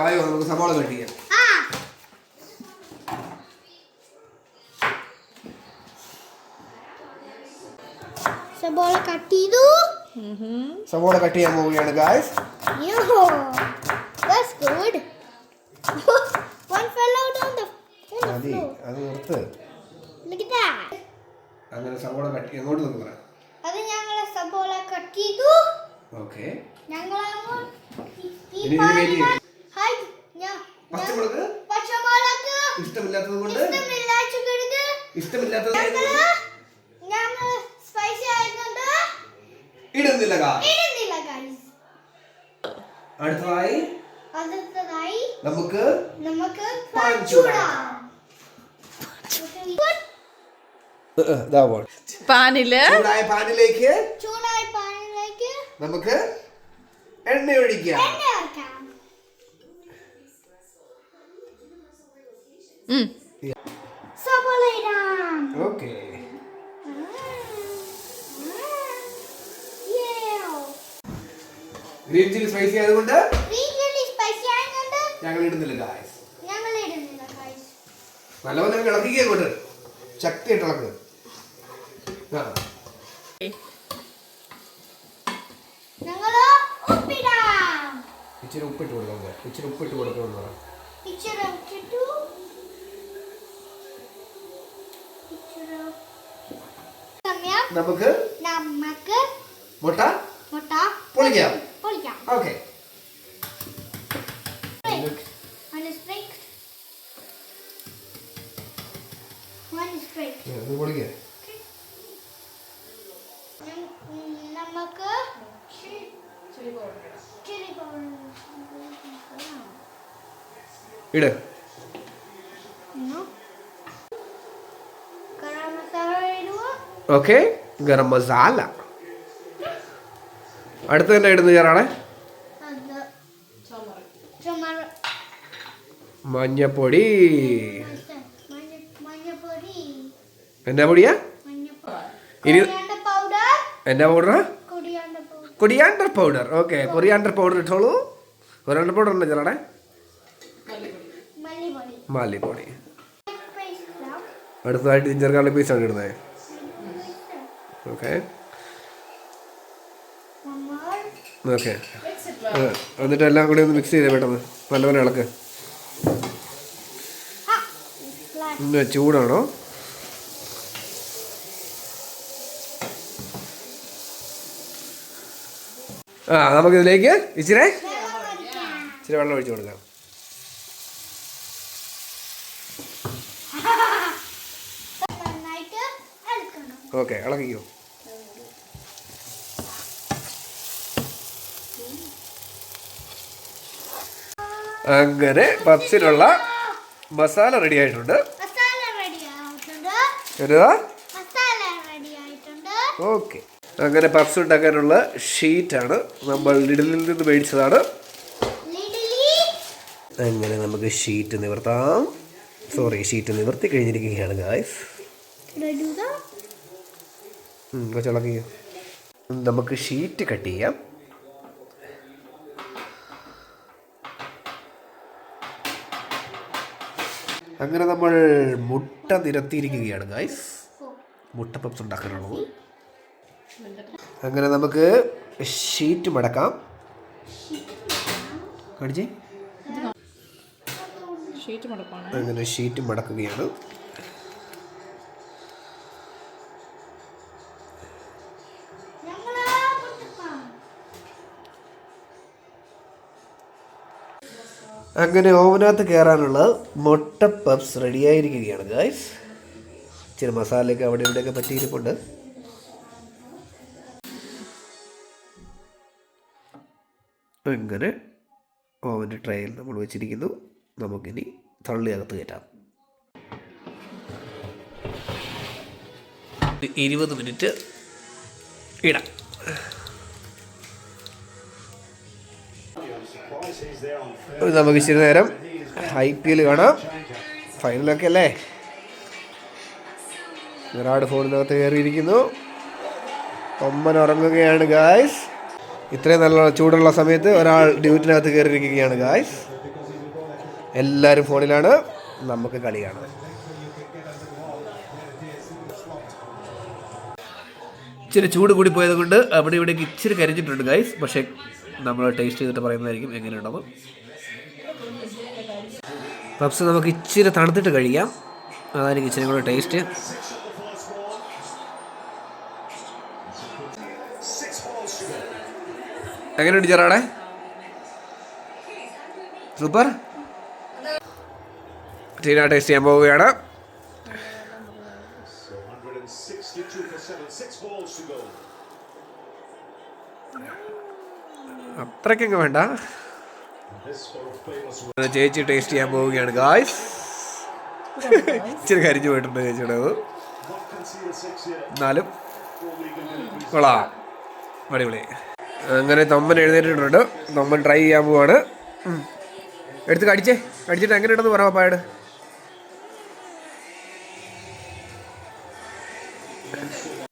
വേഗം നമുക്ക് സവാള കട്ട് ചെയ്യാം. ആ. സബോള കട്ട് ചെയ്തു. സവാള കട്ട് ചെയ്യാൻ പോവുകയാണ് guys Yo, that's good. One fell out on the, മതി അത് നിർത്ത്. അങ്ങനെ സവാള കട്ട് എങ്ങോട്ട് നമുക്ക് പറയാം അത് ഞങ്ങളെ സബോള കട്ട് ചെയ്തു. ഓക്കെ. ഞങ്ങൾ ഇനി ഇഷ്ടമില്ലാത്തത് കൊണ്ട് ഇഷ്ടമില്ലാത്തത് ഇടുന്നില്ല അടുത്തതായി അടുത്തതായി നമുക്ക് നമുക്ക്. പാനിൽ ചൂടായ പാനിലേക്ക് ചൂടായ പാനിലേക്ക് നമുക്ക് എണ്ണ ഒഴിക്കുക ഓക്കെ. ഗ്രീൻ ചില്ലി സ്പൈസി ആയതുകൊണ്ട് സ്പൈസി ആയതുകൊണ്ട് ഞങ്ങൾ ഇടുന്നില്ല ഗായ്സ് ഞങ്ങൾ ഇടുന്നില്ല ഗൈസ് നല്ലപോലെ നിങ്ങൾ ഇളക്കിക്കുക അങ്ങോട്ട് ശക്തിയായിട്ട് ഇളക്കുക ആ ഞങ്ങൾ ഉപ്പിടാം ഇച്ചിരി ഉപ്പിട്ട് കൊടുക്കാം ഇച്ചിരി ഉപ്പിട്ട് കൊടുക്കണം പറയാം നമുക്ക് നമുക്ക് മുട്ട മുട്ട പൊളിക്കാം. പൊളിക്കാം. ഓക്കെ. നമുക്ക് ഇട്. ഓക്കെ ഗരം മസാല. അടുത്ത തന്നെ ഇടുന്ന ചുമർ മഞ്ഞപ്പൊടി. മഞ്ഞ മഞ്ഞപ്പൊടി. എന്നാ പൊടിയാ? ഇനി എന്നാ പൗഡറാ കൊടിയാണ്ട പൗഡർ ഓക്കെ കൊറിയാണ്ടർ പൗഡർ ഇട്ടോളൂ. കൊറിയാണ്ടർ പൗഡർ ഉണ്ടോ ചേറാണേ മല്ലിപ്പൊടി. അടുത്തതായിട്ട് ജിഞ്ചർ ഗാർലിക് പേസ്റ്റ് ആണ് ഇടുന്നത്. ഓക്കെ ഓക്കെ എന്നിട്ട് എല്ലാം കൂടി ഒന്ന് മിക്സ് ചെയ്തേ പെട്ടെന്ന്. നല്ലപോലെ ഇളക്ക്. ചൂടാണോ? ആ നമുക്കിതിലേക്ക് ഇച്ചിരി ഇച്ചിരി വെള്ളം ഒഴിച്ചു കൊടുക്കാം. ഓക്കെ ഇളക്കിക്കോ. അങ്ങനെ ആയിട്ടുണ്ട്. മസാല റെഡി ആയിട്ടുണ്ട്. ഓക്കെ. അങ്ങനെ പപ്സ് ഉണ്ടാക്കാനുള്ള ഷീറ്റാണ് നമ്മൾ ലിഡിലിൽ നിന്ന് മേടിച്ചതാണ്. അങ്ങനെ നമുക്ക് ഷീറ്റ് നിവർത്താം. സോറി ഷീറ്റ് നിവർത്തി കഴിഞ്ഞിരിക്കുകയാണ് ഗായ്സ് നമുക്ക് ഷീറ്റ് കട്ട് ചെയ്യാം. അങ്ങനെ നമ്മൾ മുട്ട നിരത്തിയിരിക്കുകയാണ് ഗായ്സ് മുട്ട പപ്സ് ഉണ്ടാക്കാനുള്ളത്. അങ്ങനെ നമുക്ക് ഷീറ്റ് മടക്കാം. കാണിച്ചേ അങ്ങനെ ഷീറ്റ് മടക്കുകയാണ്. അങ്ങനെ ഓവനകത്ത് കയറാനുള്ള മുട്ട പപ്സ് റെഡിയായിരിക്കുകയാണ് ഗായ്സ് ഇച്ചിരി മസാലയൊക്കെ അവിടെ ഇവിടെയൊക്കെ പറ്റിയിരിപ്പുണ്ട്. അങ്ങനെ ഓവന്റെ ട്രയൽ നമ്മൾ വെച്ചിരിക്കുന്നു. നമുക്കിനി തള്ളി അകത്ത് കയറ്റാം. ഇരുപത് മിനിറ്റ് ഇടാം. നമുക്ക് ഇച്ചിരി നേരം ഐ പി എൽ കാണാം. ഫൈനലൊക്കെ അല്ലേ? വിരാട് ഫോണിനകത്ത് കയറിയിരിക്കുന്നു. ഒമ്മൻ ഉറങ്ങുകയാണ് ഗായ്സ് ഇത്രയും നല്ല ചൂടുള്ള സമയത്ത് ഒരാൾ ഡ്യൂട്ടിനകത്ത് കയറിയിരിക്കുകയാണ് ഗായ്സ് എല്ലാവരും ഫോണിലാണ്. നമുക്ക് കളി ഇച്ചിരി ചൂട് കൂടി പോയത് കൊണ്ട് അവിടെ ഇവിടേക്ക് ഇച്ചിരി കരിഞ്ഞിട്ടുണ്ട് ഗൈസ് പക്ഷേ നമ്മൾ ടേസ്റ്റ് ചെയ്തിട്ട് പറയുന്നതായിരിക്കും എങ്ങനെയുണ്ടെന്ന്. പപ്സ് നമുക്ക് ഇച്ചിരി തണുത്തിട്ട് കഴിക്കാം. അതായിരിക്കും ഇച്ചിരി കൂടെ ടേസ്റ്റ്. എങ്ങനെയുണ്ട് ചെറാടെ സൂപ്പർ. ടീന ടേസ്റ്റ് ചെയ്യാൻ പോവുകയാണ്. അത്രയ്ക്കങ്ങ് വേണ്ട. ചേച്ചി ടേസ്റ്റ് ചെയ്യാൻ പോവുകയാണ് ഗായ്സ് ഇച്ചിരി കരിഞ്ഞു പോയിട്ടുണ്ട് ചേച്ചിയുടെ. എന്നാലും കൊള്ളാം. അടിപൊളി. അങ്ങനെ തമ്മൻ എഴുന്നേറ്റിട്ടുണ്ട്. തമ്മൻ ട്രൈ ചെയ്യാൻ പോവാണ്. എടുത്ത് കടിച്ചേ. കടിച്ചിട്ട് എങ്ങനെ ഉണ്ടെന്ന് പറ പാപ്പായോട്